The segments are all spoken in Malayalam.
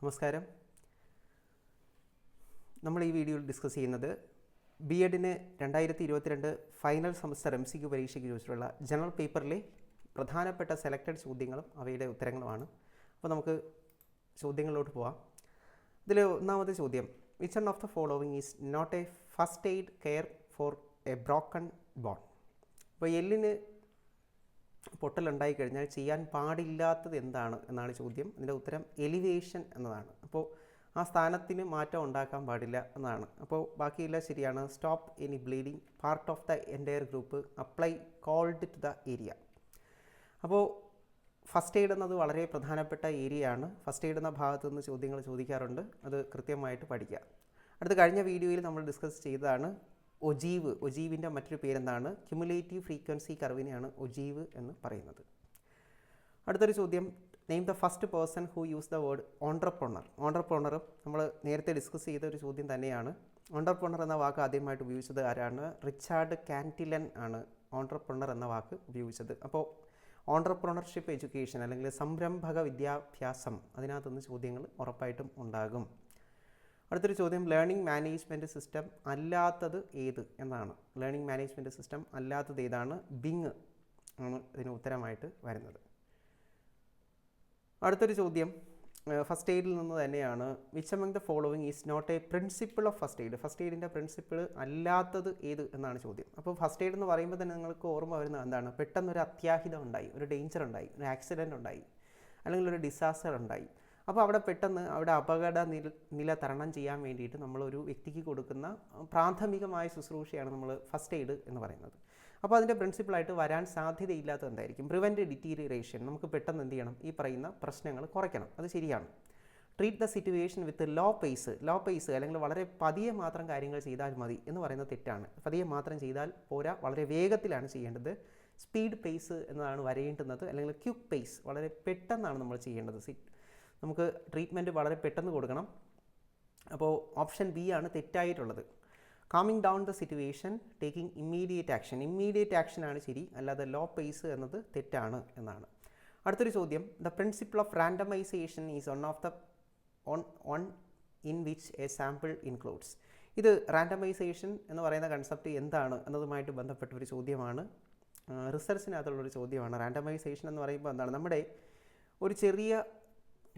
നമസ്കാരം. നമ്മൾ ഈ വീഡിയോയിൽ ഡിസ്കസ് ചെയ്യുന്നത് ബി എഡിന് രണ്ടായിരത്തി ഇരുപത്തിരണ്ട് final semester M C Q പരീക്ഷയ്ക്ക് ചോദിച്ചിട്ടുള്ള ജനറൽ പേപ്പറിലെ പ്രധാനപ്പെട്ട സെലക്റ്റഡ് ചോദ്യങ്ങളും അവയുടെ ഉത്തരങ്ങളുമാണ്. അപ്പോൾ നമുക്ക് ചോദ്യങ്ങളിലോട്ട് പോവാം. ഇതിൽ ഒന്നാമത്തെ ചോദ്യം which one of the following is not a first aid care for a broken bone അപ്പോൾ എല്ലിന് പൊട്ടലുണ്ടായി കഴിഞ്ഞാൽ ചെയ്യാൻ പാടില്ലാത്തത് എന്താണ് എന്നാണ് ചോദ്യം. ഇതിന്റെ ഉത്തരം എലിവേഷൻ എന്നതാണ്. അപ്പോൾ ആ സ്ഥാനത്തിന് മാറ്റം ഉണ്ടാക്കാൻ പാടില്ല എന്നാണ്. അപ്പോൾ ബാക്കിയെല്ലാം ശരിയാണ്. Stop any bleeding part of the entire group apply cold to the area അപ്പോൾ ഫസ്റ്റ് എയ്ഡ് എന്നത് വളരെ പ്രധാനപ്പെട്ട ഏരിയയാണ് ഫസ്റ്റ് എയ്ഡ് എന്ന ഭാഗത്തു നിന്ന് ചോദ്യങ്ങൾ ചോദിക്കാറുണ്ട്. അത് കൃത്യമായിട്ട് പഠിക്കുക അടുത്ത കഴിഞ്ഞ വീഡിയോയിൽ നമ്മൾ ഡിസ്കസ് ചെയ്തതാണ് ഒജീവ് ഒജീവിന്റെ മറ്റൊരു പേരെന്താണ്? ക്യുമുലേറ്റീവ് ഫ്രീക്വൻസി കർവിനെയാണ് ഒജീവ് എന്ന് പറയുന്നത്. അടുത്തൊരു ചോദ്യം. Name the first person who use the word entrepreneur ഓൺട്രപ്രണറും നമ്മൾ നേരത്തെ ഡിസ്കസ് ചെയ്ത ഒരു ചോദ്യം തന്നെയാണ്. ഓൺട്രപ്രണർ എന്ന വാക്ക് ആദ്യമായിട്ട് ഉപയോഗിച്ചത് ആരാണ്? റിച്ചാർഡ് കാന്റിലൻ ആണ് ഓൺട്രപ്രണർ എന്ന വാക്ക് ഉപയോഗിച്ചത്. അപ്പോൾ ഓൺട്രപ്രണർഷിപ്പ് എഡ്യൂക്കേഷൻ അല്ലെങ്കിൽ സംരംഭക വിദ്യാഭ്യാസം അതിനകത്തുനിന്ന് ചോദ്യങ്ങൾ ഉറപ്പായിട്ടും ഉണ്ടാകും. അടുത്തൊരു ചോദ്യം ലേണിംഗ് മാനേജ്മെന്റ് സിസ്റ്റം അല്ലാത്തത് ഏത് എന്നാണ്. ലേണിംഗ് മാനേജ്മെന്റ് സിസ്റ്റം അല്ലാത്തത് ഏതാണ്? ബിങ് ആണ് ഇതിന് ഉത്തരമായിട്ട് വരുന്നത്. അടുത്തൊരു ചോദ്യം ഫസ്റ്റ് എയ്ഡിൽ നിന്ന് തന്നെയാണ്. Which among the following is not a principle of first aid first എയ്ഡിന്റെ principle അല്ലാത്തത് ഏത് എന്നാണ് ചോദ്യം. അപ്പോൾ ഫസ്റ്റ് എയ്ഡ് എന്ന് പറയുമ്പോൾ തന്നെ നിങ്ങൾക്ക് ഓർമ്മ വരുന്നത് എന്താണ്? പെട്ടെന്നൊരു അത്യാഹിതം ഉണ്ടായി ഒരു ഡേഞ്ചർ ഉണ്ടായി ഒരു ആക്സിഡന്റ് ഉണ്ടായി അല്ലെങ്കിൽ ഒരു ഡിസാസ്റ്റർ ഉണ്ടായി. അപ്പോൾ അവിടെ പെട്ടെന്ന് അവിടെ അപകട നില നില തരണം ചെയ്യാൻ വേണ്ടിയിട്ട് നമ്മളൊരു വ്യക്തിക്ക് കൊടുക്കുന്ന പ്രാഥമികമായ ശുശ്രൂഷയാണ് നമ്മൾ ഫസ്റ്റ് എയ്ഡ് എന്ന് പറയുന്നത്. അപ്പോൾ അതിന്റെ പ്രിൻസിപ്പിളായിട്ട് വരാൻ സാധ്യതയില്ലാത്തത് എന്തായിരിക്കും? പ്രിവെന്റ് ഡിറ്റീരിയറേഷൻ നമുക്ക് പെട്ടെന്ന് എന്ത് ചെയ്യണം? ഈ പറയുന്ന പ്രശ്നങ്ങൾ കുറയ്ക്കണം. അത് ശരിയാണ്. Treat the situation with low pace low pace അല്ലെങ്കിൽ വളരെ പതിയെ മാത്രം കാര്യങ്ങൾ ചെയ്താൽ മതി എന്ന് പറയുന്നത് തെറ്റാണ്. പതിയെ മാത്രം ചെയ്താൽ പോരാ. വളരെ വേഗത്തിലാണ് ചെയ്യേണ്ടത്. സ്പീഡ് പേസ് എന്നതാണ് വരേണ്ടുന്നത്. അല്ലെങ്കിൽ ക്യുക്ക് പേസ് വളരെ പെട്ടെന്നാണ് നമ്മൾ ചെയ്യേണ്ടത്. നമുക്ക് ട്രീറ്റ്മെന്റ് വളരെ പെട്ടെന്ന് കൊടുക്കണം. അപ്പോൾ ഓപ്ഷൻ ബി ആണ് തെറ്റായിട്ടുള്ളത്. Calming down the situation taking immediate action immediate ആക്ഷനാണ് ശരി അല്ലാതെ ലോ പേസ് എന്നത് തെറ്റാണ് എന്നാണ്. അടുത്തൊരു ചോദ്യം. The principle of randomization is one of the on on in which a sample includes ഇത് റാൻഡമൈസേഷൻ എന്ന് പറയുന്ന കൺസെപ്റ്റ് എന്താണ് എന്നതുമായിട്ട് ബന്ധപ്പെട്ട ഒരു ചോദ്യമാണ്. റിസർച്ചിനകത്തുള്ളൊരു ചോദ്യമാണ്. റാൻഡമൈസേഷൻ എന്ന് പറയുമ്പോൾ എന്താണ്? നമ്മുടെ ഒരു ചെറിയ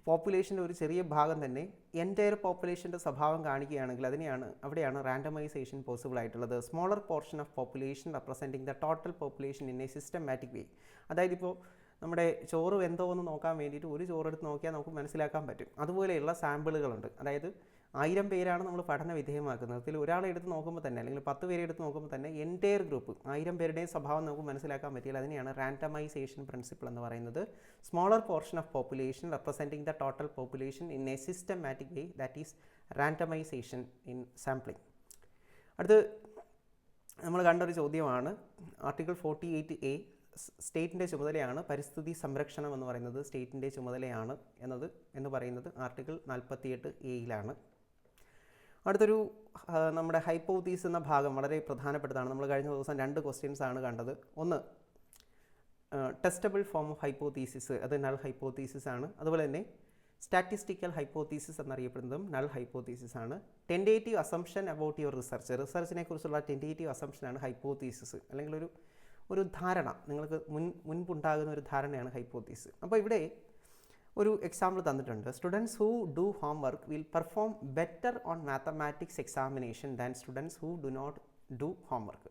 പോപ്പുലേഷന്റെ ഒരു ചെറിയ ഭാഗം തന്നെ എന്റയർ പോപ്പുലേഷന്റെ സ്വഭാവം കാണിക്കുകയാണെങ്കിൽ അതിനെയാണ് അവിടെയാണ് റാൻഡമൈസേഷൻ പോസിബിൾ ആയിട്ടുള്ളത്. Smaller portion of population representing the total population in a systematic way അതായത് ഇപ്പോൾ നമ്മുടെ ചോറ് എന്തോ എന്ന് നോക്കാൻ വേണ്ടിയിട്ട് ഒരു ചോറെടുത്ത് നോക്കിയാൽ നമുക്ക് മനസ്സിലാക്കാൻ പറ്റും. അതുപോലെയുള്ള സാമ്പിളുകളുണ്ട് അതായത് ആയിരം പേരാണ് നമ്മൾ പഠന വിധേയമാക്കുന്നത്. അതിൽ ഒരാളെ എടുത്ത് നോക്കുമ്പോൾ തന്നെ അല്ലെങ്കിൽ പത്ത് പേരെ എടുത്ത് നോക്കുമ്പോൾ തന്നെ എന്റയർ ഗ്രൂപ്പ് ആയിരം പേരുടെയും സ്വഭാവം നമുക്ക് മനസ്സിലാക്കാൻ പറ്റിയാൽ അതിനെയാണ് റാൻഡമൈസേഷൻ പ്രിൻസിപ്പിൾ എന്ന് പറയുന്നത്. Smaller portion of population representing the total population in a systematic way that is randomization in sampling അടുത്ത് നമ്മൾ കണ്ടൊരു ചോദ്യമാണ്. ആർട്ടിക്കിൾ ഫോർട്ടി എയ്റ്റ് എ സ്റ്റേറ്റിന്റെ ചുമതലയാണ് പരിസ്ഥിതി സംരക്ഷണം എന്ന് പറയുന്നത്. സ്റ്റേറ്റിന്റെ ചുമതലയാണ് എന്നത് എന്ന് പറയുന്നത് ആർട്ടിക്കിൾ നാൽപ്പത്തിയെട്ട് എയിലാണ് അടുത്തൊരു നമ്മുടെ ഹൈപ്പോത്തീസ് എന്ന ഭാഗം വളരെ പ്രധാനപ്പെട്ടതാണ്. നമ്മൾ കഴിഞ്ഞ ദിവസം രണ്ട് ക്വസ്റ്റ്യൻസ് ആണ് കണ്ടത്. ഒന്ന് ടെസ്റ്റബിൾ ഫോം ഓഫ് ഹൈപ്പോത്തീസിസ് അത് നൾ ഹൈപ്പോത്തീസിസ് ആണ്. അതുപോലെ തന്നെ സ്റ്റാറ്റിസ്റ്റിക്കൽ ഹൈപ്പോത്തീസിസ് എന്നറിയപ്പെടുന്നതും നൾ ഹൈപ്പോത്തീസിസ് ആണ്. Tentative assumption about your research റിസർച്ചിനെ കുറിച്ചുള്ള ടെന്റേറ്റീവ് അസംഷനാണ് ഹൈപ്പോത്തീസിസ് അല്ലെങ്കിൽ ഒരു ഒരു ധാരണ നിങ്ങൾക്ക് മുൻ മുൻപുണ്ടാകുന്ന ഒരു ധാരണയാണ് ഹൈപ്പോത്തീസ് അപ്പോൾ ഇവിടെ ഒരു എക്സാമ്പിൾ തന്നിട്ടുണ്ട്. Students who do homework will perform better on mathematics examination than students who do not do homework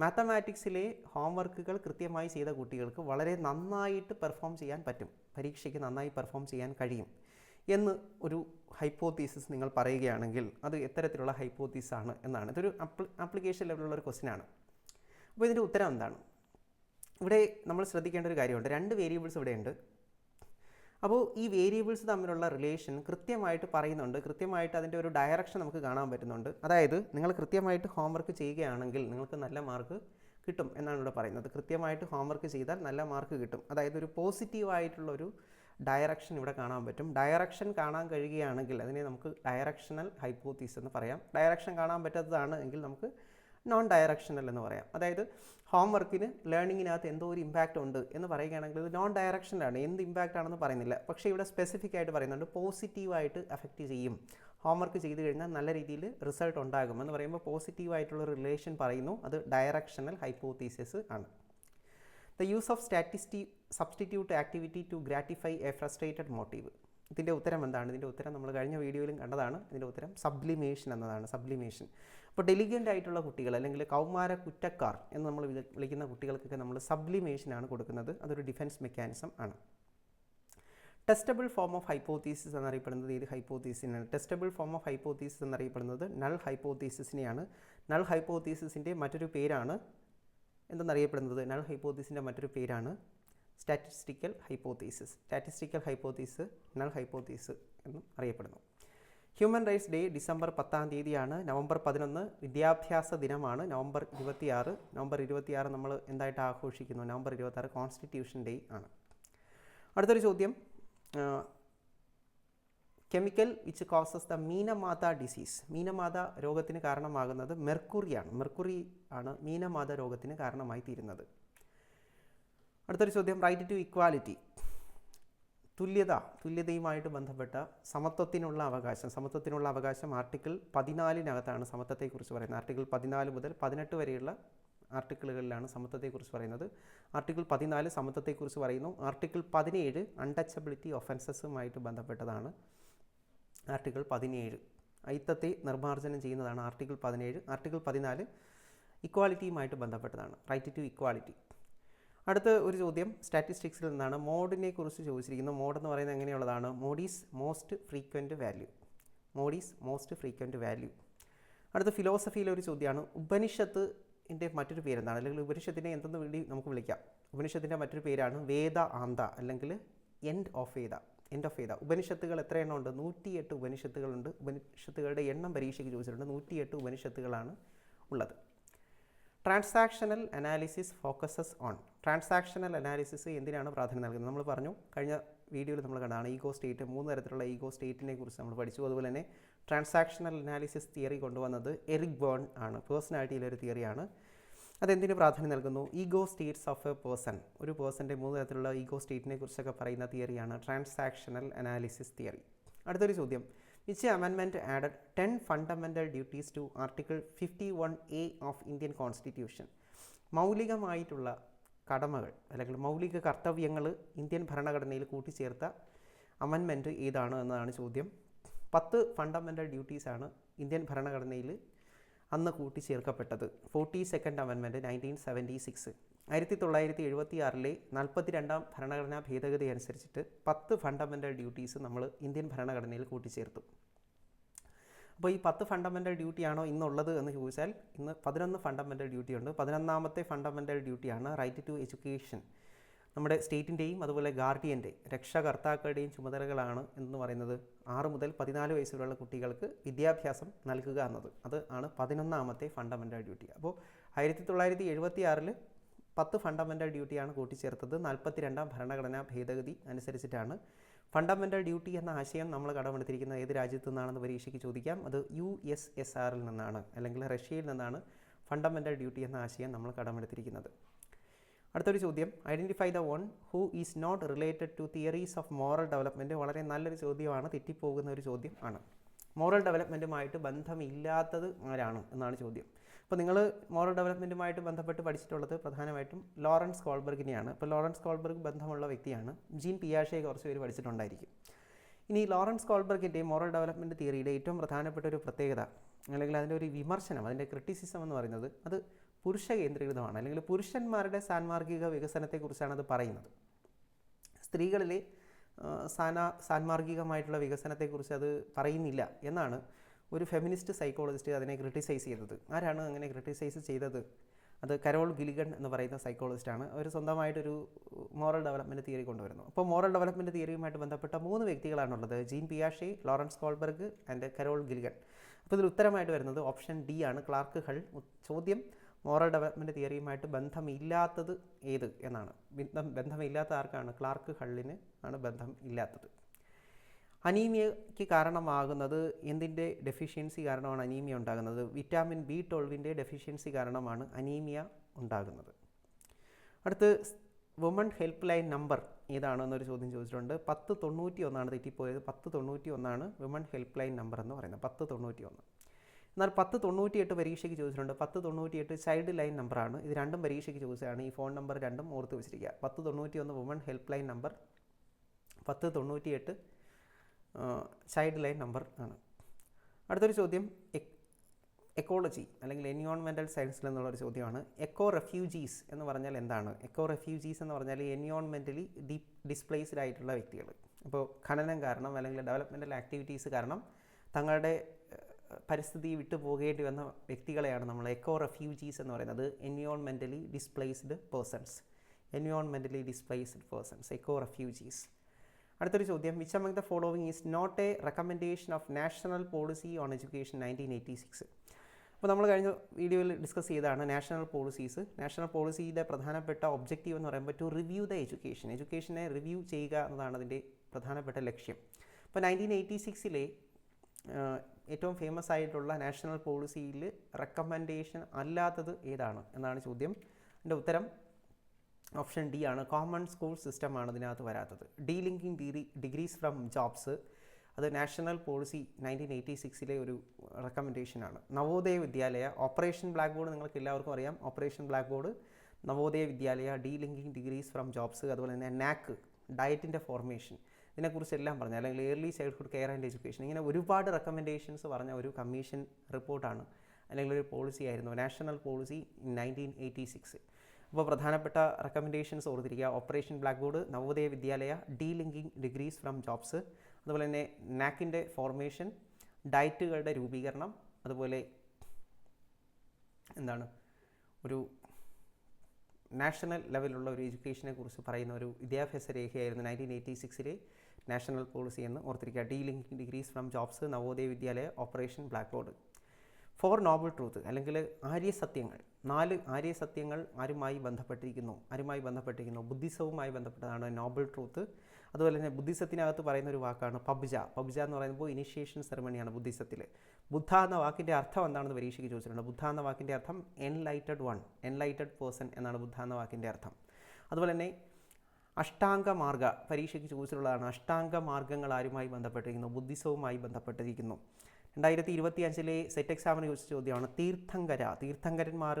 മാത്തമാറ്റിക്സിലെ ഹോം വർക്കുകൾ കൃത്യമായി ചെയ്ത കുട്ടികൾക്ക് വളരെ നന്നായിട്ട് പെർഫോം ചെയ്യാൻ പറ്റും. പരീക്ഷയ്ക്ക് നന്നായി പെർഫോം ചെയ്യാൻ കഴിയും എന്ന് ഒരു ഹൈപ്പോത്തീസിസ് നിങ്ങൾ പറയുകയാണെങ്കിൽ അത് എത്തരത്തിലുള്ള ആണ് എന്നാണ്. ഇതൊരു ആപ്ലിക്കേഷൻ ലെവലുള്ള ഒരു ക്വസ്റ്റ്യൻ ആണ്. അപ്പോൾ ഇതിന്റെ ഉത്തരം എന്താണ്? ഇവിടെ നമ്മൾ ശ്രദ്ധിക്കേണ്ട ഒരു കാര്യമുണ്ട്. രണ്ട് വേരിയബിൾസ് ഇവിടെയുണ്ട്. അപ്പോൾ ഈ വേരിയബിൾസ് തമ്മിലുള്ള റിലേഷൻ കൃത്യമായിട്ട് പറയുന്നുണ്ട്. കൃത്യമായിട്ട് അതിന്റെ ഒരു ഡയറക്ഷൻ നമുക്ക് കാണാൻ പറ്റുന്നുണ്ട്. അതായത് നിങ്ങൾ കൃത്യമായിട്ട് ഹോംവർക്ക് ചെയ്യുകയാണെങ്കിൽ നിങ്ങൾക്ക് നല്ല മാർക്ക് കിട്ടും എന്നാണ് ഇവിടെ പറയുന്നത്. കൃത്യമായിട്ട് ഹോംവർക്ക് ചെയ്താൽ നല്ല മാർക്ക് കിട്ടും. അതായത് ഒരു പോസിറ്റീവായിട്ടുള്ളൊരു ഡയറക്ഷൻ ഇവിടെ കാണാൻ പറ്റും. ഡയറക്ഷൻ കാണാൻ കഴിയുകയാണെങ്കിൽ അതിനെ നമുക്ക് ഡയറക്ഷണൽ ഹൈപ്പോത്തീസ് എന്ന് പറയാം. ഡയറക്ഷൻ കാണാൻ പറ്റാത്തതാണ് എങ്കിൽ നമുക്ക് നോൺ ഡയറക്ഷണൽ എന്ന് പറയാം. അതായത് ഹോം ഹോംവർക്കിന് ലേണിങ്ങിനകത്ത് എന്തോ ഒരു ഇമ്പാക്റ്റ് ഉണ്ട് എന്ന് പറയുകയാണെങ്കിൽ ഇത് നോൺ ഡയറക്ഷനിലാണ് എന്ത് ഇമ്പാക്റ്റ് ആണെന്ന് പറയുന്നില്ല. പക്ഷേ ഇവിടെ സ്പെസിഫിക് ആയിട്ട് പറയുന്നുണ്ട് പോസിറ്റീവായിട്ട് എഫക്റ്റ് ചെയ്യും. ഹോംവർക്ക് ചെയ്തു കഴിഞ്ഞാൽ നല്ല രീതിയിൽ റിസൾട്ട് ഉണ്ടാകും എന്ന് പറയുമ്പോൾ പോസിറ്റീവായിട്ടുള്ള റിലേഷൻ പറയുന്നു. അത് ഡയറക്ഷണൽ ഹൈപ്പോത്തീസിസ് ആണ്. The use of statistic substitute activity to gratify a frustrated motive ഇതിന്റെ ഉത്തരം എന്താണ്? ഇതിന്റെ ഉത്തരം നമ്മൾ കഴിഞ്ഞ വീഡിയോയിലും കണ്ടതാണ്. ഇതിന്റെ ഉത്തരം സബ്ലിമേഷൻ എന്നതാണ്. സബ്ലിമേഷൻ അപ്പോൾ ഡെലിഗന്റ് ആയിട്ടുള്ള കുട്ടികൾ അല്ലെങ്കിൽ കൗമാര കുറ്റക്കാർ എന്ന് നമ്മൾ വിളിക്കുന്ന കുട്ടികൾക്കൊക്കെ നമ്മൾ സബ്ലിമേഷനാണ് കൊടുക്കുന്നത്. അതൊരു ഡിഫൻസ് മെക്കാനിസം ആണ്. ടെസ്റ്റബിൾ ഫോം ഓഫ് ഹൈപ്പോത്തീസിസ് എന്നറിയപ്പെടുന്നത് ഏത് ഹൈപ്പോത്തീസിനാണ് ടെസ്റ്റബിൾ ഫോം ഓഫ് ഹൈപ്പോത്തീസിസ് എന്നറിയപ്പെടുന്നത് നൾ ഹൈപ്പോത്തീസിസിനെയാണ് നൾ ഹൈപ്പോത്തീസിസിന്റെ മറ്റൊരു പേരാണ് എന്തെന്നറിയപ്പെടുന്നത്? നൾ ഹൈപ്പോത്തീസിന്റെ മറ്റൊരു പേരാണ് statistical hypothesis statistical hypothesis null hypothesis എന്നും അറിയപ്പെടുന്നു. ഹ്യൂമൻ റൈറ്റ്സ് ഡേ ഡിസംബർ പത്താം തീയതിയാണ്. നവംബർ പതിനൊന്ന് വിദ്യാഭ്യാസ ദിനമാണ്. നവംബർ ഇരുപത്തിയാറ് നവംബർ ഇരുപത്തിയാറ് നമ്മൾ എന്തായിട്ട് ആഘോഷിക്കുന്നു? നവംബർ ഇരുപത്താറ് കോൺസ്റ്റിറ്റ്യൂഷൻ ഡേ ആണ്. അടുത്തൊരു ചോദ്യം. Chemical which causes the Minamata disease Minamata രോഗത്തിന് കാരണമാകുന്നത് മെർക്കുറിയാണ്. മെർക്കുറി ആണ് മീനമാത രോഗത്തിന് കാരണമായി തീരുന്നത്. അടുത്തൊരു ചോദ്യം. റൈറ്റ് ടു ഇക്വാലിറ്റി തുല്യത തുല്യതയുമായിട്ട് ബന്ധപ്പെട്ട സമത്വത്തിനുള്ള അവകാശം സമത്വത്തിനുള്ള അവകാശം ആർട്ടിക്കിൾ പതിനാലിനകത്താണ് സമത്വത്തെക്കുറിച്ച് പറയുന്നത്. ആർട്ടിക്കിൾ പതിനാല് മുതൽ പതിനെട്ട് വരെയുള്ള ആർട്ടിക്കിളുകളിലാണ് സമത്വത്തെക്കുറിച്ച് പറയുന്നത്. ആർട്ടിക്കിൾ പതിനാല് സമത്വത്തെക്കുറിച്ച് പറയുന്നു. ആർട്ടിക്കിൾ പതിനേഴ് അൺടച്ചബിലിറ്റി ഒഫൻസസുമായിട്ട് ബന്ധപ്പെട്ടതാണ്. ആർട്ടിക്കിൾ പതിനേഴ് ഐത്തത്തെ നിർമ്മാർജനം ചെയ്യുന്നതാണ് ആർട്ടിക്കിൾ പതിനേഴ്. ആർട്ടിക്കിൾ പതിനാല് ഇക്വാലിറ്റിയുമായിട്ട് ബന്ധപ്പെട്ടതാണ്. Right to equality. അടുത്ത ഒരു ചോദ്യം. സ്റ്റാറ്റിസ്റ്റിക്സിൽ നിന്നാണ് മോഡിനെ കുറിച്ച് ചോദിച്ചിരിക്കുന്നത് മോഡ് എന്ന് പറയുന്നത് എങ്ങനെയുള്ളതാണ്? Mode is most frequent value. Mode is most frequent value. അടുത്ത ഫിലോസഫിയിലെ ഒരു ചോദ്യമാണ്. ഉപനിഷത്ത് ഇതിന്റെ മറ്റൊരു പേരെന്താണ്? അല്ലെങ്കിൽ ഉപനിഷത്തിനെ എന്തെന്ന് വേണ്ടി നമുക്ക് വിളിക്കാം. ഉപനിഷത്തിന്റെ മറ്റൊരു പേരാണ് വേദ ആന്ത അല്ലെങ്കിൽ end of Veda. End of Veda. ഉപനിഷത്തുകൾ എത്ര എണ്ണം ഉണ്ട്? നൂറ്റിയെട്ട് ഉപനിഷത്തുകളുണ്ട്. ഉപനിഷത്തുകളുടെ എണ്ണം പരീക്ഷയ്ക്ക് ചോദിച്ചിട്ടുണ്ട്. നൂറ്റിയെട്ട് ഉപനിഷത്തുകളാണ് ഉള്ളത്. Transactional analysis focuses on transactional analysis എന്തിനാണ് പ്രാധാന്യം നൽകുന്നത്? നമ്മൾ പറഞ്ഞു കഴിഞ്ഞ വീഡിയോയിൽ നമ്മൾ കണ്ടതാണ് ഈഗോ സ്റ്റേറ്റ് മൂന്ന് തരത്തിലുള്ള ഈഗോ സ്റ്റേറ്റിനെ കുറിച്ച് നമ്മൾ പഠിച്ചു. അതുപോലെ തന്നെ ട്രാൻസാക്ഷണൽ അനാലിസിസ് തിയറി കൊണ്ടുവന്നത് എറിക് ബേൺ ആണ്. പേഴ്സണാലിറ്റിയിലെ ഒരു തിയറിയാണ് അതെന്തിന് പ്രാധാന്യം നൽകുന്നു? Ego states of a person ഒരു പേഴ്സന്റെ മൂന്ന് തരത്തിലുള്ള ഈഗോ സ്റ്റേറ്റിനെ കുറിച്ചൊക്കെ പറയുന്ന തിയറിയാണ് ട്രാൻസാക്ഷണൽ അനാലിസിസ് തിയറി അടുത്തൊരു ചോദ്യം. Added ten fundamental duties to article fifty one A of Indian constitution മൗലികമായിട്ടുള്ള കടമകൾ അല്ലെങ്കിൽ മൗലിക കർത്തവ്യങ്ങൾ ഇന്ത്യൻ ഭരണഘടനയിൽ കൂട്ടിച്ചേർത്ത അമെൻമെന്റ് ഏതാണ് എന്നതാണ് ചോദ്യം. പത്ത് ഫണ്ടമെന്റൽ ഡ്യൂട്ടീസാണ് ഇന്ത്യൻ ഭരണഘടനയിൽ അന്ന് കൂട്ടിച്ചേർക്കപ്പെട്ടത്. ഫോർട്ടി സെക്കൻഡ് അമെൻമെന്റ് നയന്റീൻ സെവന്റി സിക്സ് ആയിരത്തി തൊള്ളായിരത്തി എഴുപത്തി ആറിലെ നാൽപ്പത്തി രണ്ടാം ഭരണഘടനാ ഭേദഗതി അനുസരിച്ചിട്ട് പത്ത് ഫണ്ടമെന്റൽ ഡ്യൂട്ടീസ് നമ്മൾ ഇന്ത്യൻ ഭരണഘടനയിൽ കൂട്ടിച്ചേർത്തു. അപ്പോൾ ഈ പത്ത് ഫണ്ടമെന്റൽ ഡ്യൂട്ടിയാണോ ഇന്നുള്ളത് എന്ന് ചോദിച്ചാൽ ഇന്ന് പതിനൊന്ന് ഫണ്ടമെന്റൽ ഡ്യൂട്ടി ഉണ്ട്. പതിനൊന്നാമത്തെ ഫണ്ടമെന്റൽ ഡ്യൂട്ടിയാണ് റൈറ്റ് ടു എഡ്യൂക്കേഷൻ നമ്മുടെ സ്റ്റേറ്റിന്റെയും അതുപോലെ ഗാർഡിയന്റെ രക്ഷകർത്താക്കളുടെയും ചുമതലകളാണ് എന്ന് പറയുന്നത് ആറ് മുതൽ പതിനാല് വയസ്സുള്ള കുട്ടികൾക്ക് വിദ്യാഭ്യാസം നൽകുക എന്നത്. അത് ആണ് പതിനൊന്നാമത്തെ ഫണ്ടമെന്റൽ ഡ്യൂട്ടി അപ്പോൾ ആയിരത്തി തൊള്ളായിരത്തി എഴുപത്തി ആറിൽ പത്ത് ഫണ്ടമെന്റൽ ഡ്യൂട്ടിയാണ് കൂട്ടിച്ചേർത്തത്. നാൽപ്പത്തി രണ്ടാം ഭരണഘടനാ ഭേദഗതി അനുസരിച്ചിട്ടാണ്. ഫണ്ടമെന്റൽ ഡ്യൂട്ടി എന്ന ആശയം നമ്മൾ കടമെടുത്തിരിക്കുന്നത് ഏത് രാജ്യത്തു നിന്നാണെന്ന് പരീക്ഷയ്ക്ക് ചോദിക്കാം. അത് യു എസ് എസ് ആറിൽ നിന്നാണ് അല്ലെങ്കിൽ റഷ്യയിൽ നിന്നാണ് ഫണ്ടമെന്റൽ ഡ്യൂട്ടി എന്ന ആശയം നമ്മൾ കടമെടുത്തിരിക്കുന്നത്. അടുത്തൊരു ചോദ്യം. Identify the one who is not related to theories of moral development വളരെ നല്ലൊരു ചോദ്യമാണ് തെറ്റിപ്പോകുന്ന ഒരു ചോദ്യം ആണ്. മോറൽ ഡെവലപ്മെന്റുമായിട്ട് ബന്ധമില്ലാത്തത് ആരാണ് എന്നാണ് ചോദ്യം. അപ്പോൾ നിങ്ങൾ മോറൽ ഡെവലപ്മെന്റുമായിട്ട് ബന്ധപ്പെട്ട് പഠിച്ചിട്ടുള്ളത് പ്രധാനമായിട്ടും ലോറൻസ് കോൾബർഗിനെയാണ്. അപ്പോൾ ലോറൻസ് കോൾബർഗ് ബന്ധമുള്ള വ്യക്തിയാണ്. ജീൻ പിയാഷയെ കുറച്ച് പേര് പഠിച്ചിട്ടുണ്ടായിരിക്കും. ഇനി ലോറൻസ് കോൾബർഗിന്റെ മോറൽ ഡെവലപ്മെന്റ് തിയറിയുടെ ഏറ്റവും പ്രധാനപ്പെട്ട ഒരു പ്രത്യേകത അല്ലെങ്കിൽ അതിന്റെ ഒരു വിമർശനം അതിന്റെ ക്രിറ്റിസിസം എന്ന് പറയുന്നത് അത് പുരുഷ കേന്ദ്രീകൃതമാണ് അല്ലെങ്കിൽ പുരുഷന്മാരുടെ സാൻമാർഗിക വികസനത്തെക്കുറിച്ചാണ് അത് പറയുന്നത്. സ്ത്രീകളിലെ സാനാ സാൻമാർഗികമായിട്ടുള്ള വികസനത്തെക്കുറിച്ച് അത് പറയുന്നില്ല എന്നാണ് ഒരു ഫെമിനിസ്റ്റ് സൈക്കോളജിസ്റ്റ് അതിനെ ക്രിട്ടിസൈസ് ചെയ്തത്. ആരാണ് അങ്ങനെ ക്രിട്ടിസൈസ് ചെയ്തത്? അത് കരോൾ ഗിലിഗൺ എന്ന് പറയുന്ന സൈക്കോളജിസ്റ്റാണ് അവർ സ്വന്തമായിട്ടൊരു മോറൽ ഡെവലപ്മെന്റ് തിയറി കൊണ്ടുവരുന്നു. അപ്പോൾ മോറൽ ഡെവലപ്മെന്റ് തിയറിയുമായിട്ട് ബന്ധപ്പെട്ട മൂന്ന് വ്യക്തികളാണുള്ളത്. Jean പിയാഷെ Lawrence Kohlberg and Carol Gilligan. അപ്പോൾ ഇതിൽ ഉത്തരമായിട്ട് വരുന്നത് ഓപ്ഷൻ ഡി ആണ്. ക്ലാർക്ക് ഹൾ ചോദ്യം മോറൽ ഡെവലപ്മെന്റ് തിയറിയുമായിട്ട് ബന്ധമില്ലാത്തത് ഏത് എന്നാണ്. ബന്ധം ബന്ധമില്ലാത്ത ആർക്കാണ്? ക്ലാർക്ക് ഹള്ളിന് ആണ് ബന്ധം ഇല്ലാത്തത്. അനീമിയയ്ക്ക് കാരണമാകുന്നത് എന്തിന്റെ ഡെഫിഷ്യൻസി കാരണമാണ് അനീമിയ ഉണ്ടാകുന്നത്? വിറ്റാമിൻ ബി ട്വൽവിന്റെ ഡെഫിഷ്യൻസി കാരണമാണ് അനീമിയ ഉണ്ടാകുന്നത്. അടുത്ത് വുമൺ ഹെൽപ്പ് ലൈൻ നമ്പർ ഏതാണെന്നൊരു ചോദ്യം ചോദിച്ചിട്ടുണ്ട്. പത്ത് തൊണ്ണൂറ്റി ഒന്നാണ് തെറ്റിപ്പോയത്. പത്ത് തൊണ്ണൂറ്റി ഒന്നാണ് വുമൺ ഹെൽപ്പ് ലൈൻ നമ്പർ എന്ന് പറയുന്നത്. പത്ത് തൊണ്ണൂറ്റി ഒന്ന് എന്നാൽ പത്ത് തൊണ്ണൂറ്റിയെട്ട് പരീക്ഷയ്ക്ക് ചോദിച്ചിട്ടുണ്ട്. പത്ത് തൊണ്ണൂറ്റിയെട്ട് ചൈൽഡ് ലൈൻ നമ്പറാണ് ഇത് രണ്ടും പരീക്ഷയ്ക്ക് ചോദിച്ചതാണ്. ഈ ഫോൺ നമ്പർ രണ്ടും ഓർത്ത് വെച്ചിരിക്കുക. പത്ത് തൊണ്ണൂറ്റി ഒന്ന് വുമൺ ഹെൽപ്പ് ലൈൻ നമ്പർ പത്ത് തൊണ്ണൂറ്റിയെട്ട് ചൈൽഡ് ലൈൻ നമ്പർ ആണ്. അടുത്തൊരു ചോദ്യം എക്കോളജി അല്ലെങ്കിൽ എൻവിയോൺമെന്റൽ സയൻസിൽ എന്നുള്ളൊരു ചോദ്യമാണ്. എക്കോ റെഫ്യൂജീസ് എന്ന് പറഞ്ഞാൽ എന്താണ്? എക്കോ റെഫ്യൂജീസ് എന്ന് പറഞ്ഞാൽ എൻവിയോൺമെന്റലി ഡി ഡിസ്പ്ലേസ്ഡ് ആയിട്ടുള്ള വ്യക്തികൾ. അപ്പോൾ ഖനനം കാരണം അല്ലെങ്കിൽ ഡെവലപ്മെന്റൽ ആക്ടിവിറ്റീസ് കാരണം തങ്ങളുടെ പരിസ്ഥിതി വിട്ടു പോകേണ്ടി വന്ന വ്യക്തികളെയാണ് നമ്മൾ എക്കോ റെഫ്യൂജീസ് എന്ന് പറയുന്നത്. എൻവിയോൺമെന്റലി displaced persons എൻവിയോൺമെന്റലി displaced persons echo refugees അടുത്തൊരു ചോദ്യം. Which among the following is not A recommendation of national policy on education nineteen eighty six അപ്പോൾ നമ്മൾ കഴിഞ്ഞ വീഡിയോയിൽ ഡിസ്കസ് ചെയ്തതാണ് നാഷണൽ പോളിസീസ് നാഷണൽ പോളിസിയുടെ പ്രധാനപ്പെട്ട ഒബ്ജക്റ്റീവ് എന്ന് പറയുമ്പോൾ ടു റിവ്യൂ ദ എഡ്യൂക്കേഷൻ എഡ്യൂക്കേഷനെ റിവ്യൂ ചെയ്യുക എന്നതാണ് അതിന്റെ പ്രധാനപ്പെട്ട ലക്ഷ്യം. അപ്പോൾ നയന്റീൻ എയ്റ്റി സിക്സിലെ ഏറ്റവും ഫേമസ് ആയിട്ടുള്ള നാഷണൽ പോളിസിയിൽ റെക്കമെൻഡേഷൻ അല്ലാത്തത് ഏതാണ്? എന്നാണ് ചോദ്യം. എന്റെ ഉത്തരം ഓപ്ഷൻ ഡി ആണ്. കോമൺ സ്കൂൾ സിസ്റ്റമാണ് ഇതിനകത്ത് വരാത്തത്. Delinking degree degrees from jobs അത് നാഷണൽ പോളിസി നയന്റീൻ എയ്റ്റി സിക്സിലെ ഒരു റെക്കമെൻഡേഷനാണ് Navodaya Vidyalaya operation blackboard നിങ്ങൾക്ക് എല്ലാവർക്കും അറിയാം. Operation blackboard Navodaya Vidyalaya delinking degrees from jobs അതുപോലെ തന്നെ നാക്ക് ഡയറ്റിന്റെ ഫോർമേഷൻ ഇതിനെക്കുറിച്ചെല്ലാം പറഞ്ഞു അല്ലെങ്കിൽ early childhood care and education ഇങ്ങനെ ഒരുപാട് റെക്കമെൻഡേഷൻസ് പറഞ്ഞ ഒരു കമ്മീഷൻ റിപ്പോർട്ടാണ് അല്ലെങ്കിൽ ഒരു പോളിസി ആയിരുന്നു. National policy nineteen eighty six അപ്പോൾ പ്രധാനപ്പെട്ട റെക്കമെൻഡേഷൻസ് ഓർത്തിരിക്കുക. Operation blackboard Navodaya Vidyalaya delinking degrees from jobs അതുപോലെ തന്നെ നാക്കിന്റെ ഫോർമേഷൻ ഡയറ്റുകളുടെ രൂപീകരണം അതുപോലെ എന്താണ് ഒരു നാഷണൽ ലെവലിലുള്ള ഒരു എഡ്യൂക്കേഷനെ കുറിച്ച് പറയുന്ന ഒരു വിദ്യാഭ്യാസ രേഖയായിരുന്നു നയന്റീൻ എയ്റ്റി സിക്സിലെ നാഷണൽ പോളിസി എന്ന് ഓർത്തിരിക്കുക. Delinking degrees from jobs Navodaya Vidyalaya operation blackboard four noble truth അല്ലെങ്കിൽ ആര്യസത്യങ്ങൾ നാല് ആര്യ സത്യങ്ങൾ ആരുമായി ബന്ധപ്പെട്ടിരിക്കുന്നു ആരുമായി ബന്ധപ്പെട്ടിരിക്കുന്നു? ബുദ്ധിസവുമായി ബന്ധപ്പെട്ടതാണ് നോബൽ ട്രൂത്ത് അതുപോലെ തന്നെ ബുദ്ധിസത്തിനകത്ത് പറയുന്ന ഒരു വാക്കാണ് പബ്ജ. പബ്ജ എന്ന് പറയുമ്പോൾ ഇനിഷ്യേഷൻ സെറമണിയാണ് ബുദ്ധിസത്തിൽ. ബുദ്ധ എന്ന വാക്കിന്റെ അർത്ഥം എന്താണെന്ന് പരീക്ഷയ്ക്ക് ചോദിച്ചിട്ടുണ്ട്. ബുദ്ധ എന്ന വാക്കിന്റെ അർത്ഥം എൻലൈറ്റഡ് വൺ എൻലൈറ്റഡ് പേഴ്സൺ എന്നാണ് ബുദ്ധ എന്ന വാക്കിന്റെ അർത്ഥം. അതുപോലെ തന്നെ അഷ്ടാംഗ മാർഗ പരീക്ഷയ്ക്ക് ചോദിച്ചിട്ടുള്ളതാണ് അഷ്ടാംഗ മാർഗങ്ങൾ ആരുമായി ബന്ധപ്പെട്ടിരിക്കുന്നു? ബുദ്ധിസവുമായി ബന്ധപ്പെട്ടിരിക്കുന്നു. രണ്ടായിരത്തി ഇരുപത്തി അഞ്ചിലെ സെറ്റ് എക്സാമിന് ചോദിച്ച ചോദ്യമാണ്. തീർത്ഥങ്കര തീർത്ഥങ്കരന്മാർ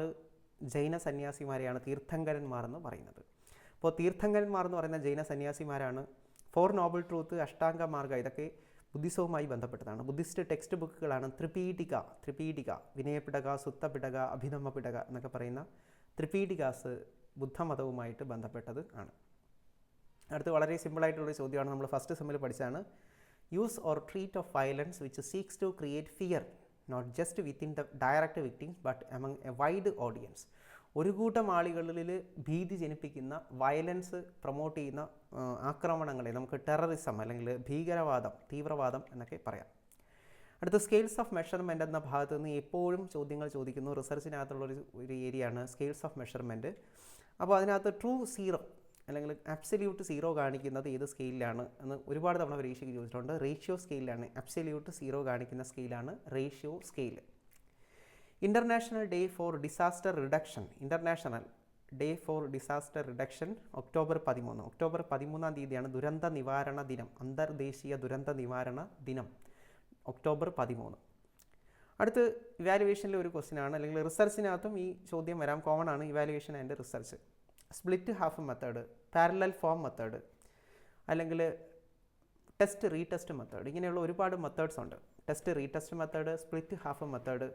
ജൈന സന്യാസിമാരെയാണ് തീർത്ഥങ്കരന്മാർ എന്ന് പറയുന്നത്. അപ്പോൾ തീർത്ഥങ്കരന്മാർ എന്ന് പറയുന്ന ജൈന സന്യാസിമാരാണ് ഫോർ നോബിൾ ട്രൂത്ത് അഷ്ടാംഗ മാർഗ ഇതൊക്കെ ബുദ്ധിസവുമായി ബന്ധപ്പെട്ടതാണ്. ബുദ്ധിസ്റ്റ് ടെക്സ്റ്റ് ബുക്കുകളാണ് ത്രിപീഠിക ത്രിപീഠിക വിനയപിടക സുത്തപിടക അഭിനമ പിടക എന്നൊക്കെ പറയുന്ന ത്രിപീഠികാസ് ബുദ്ധമതവുമായിട്ട് ബന്ധപ്പെട്ടത് ആണ്. അടുത്ത് വളരെ സിമ്പിളായിട്ടുള്ളൊരു ചോദ്യമാണ് നമ്മൾ ഫസ്റ്റ് സെമ്മിൽ പഠിച്ചതാണ്. Use or treat of violence which seeks to create fear not just within the direct victims but among a wide audience. ഒരു കൂട്ടം ആളുകളിൽ ഭീതി ജനിപ്പിക്കുന്ന വയലൻസ് പ്രൊമോട്ട് ചെയ്യുന്ന ആക്രമണങ്ങളെ നമുക്ക് ടെററിസം അല്ലെങ്കിൽ ഭീകരവാദം തീവ്രവാദം എന്നൊക്കെ പറയാം. അടുത്ത സ്കെയിൽസ് ഓഫ് മെഷർമെന്റ് എന്ന ഭാഗത്ത് നിന്ന് എപ്പോഴും ചോദ്യങ്ങൾ ചോദിക്കുന്നു. റിസർച്ചിനകത്തുള്ളൊരു ഒരു ഏരിയയാണ് സ്കെയിൽസ് ഓഫ് മെഷർമെന്റ് അപ്പോൾ അതിനകത്ത് ട്രൂ സീറോ അല്ലെങ്കിൽ അബ്സല്യൂട്ട് സീറോ കാണിക്കുന്നത് ഏത് സ്കെയിലാണ് എന്ന് ഒരുപാട് തവണ പരീക്ഷയ്ക്ക് ചോദിച്ചിട്ടുണ്ട്. റേഷ്യോ സ്കെയിലാണ് അബ്സല്യൂട്ട് സീറോ കാണിക്കുന്ന സ്കെയിലാണ് ratio scale international day for disaster reduction international day for disaster reduction October പതിമൂന്ന്. ഒക്ടോബർ പതിമൂന്നാം തീയതിയാണ് ദുരന്ത നിവാരണ ദിനം. അന്തർദേശീയ ദുരന്ത നിവാരണ ദിനം. ഒക്ടോബർ പതിമൂന്ന്. അടുത്ത് ഇവാലുവേഷനിലെ ഒരു ക്വസ്റ്റ്യൻ ആണ്. അല്ലെങ്കിൽ റിസർച്ചിനകത്തും ഈ ചോദ്യം വരാം. കോമൺ ആണ് evaluation and research split half method parallel form method അല്ലെങ്കിൽ ടെസ്റ്റ് റീടെസ്റ്റ് മെത്തേഡ് ഇങ്ങനെയുള്ള ഒരുപാട് മെത്തേഡ്സ് ഉണ്ട്. Test retest method split half method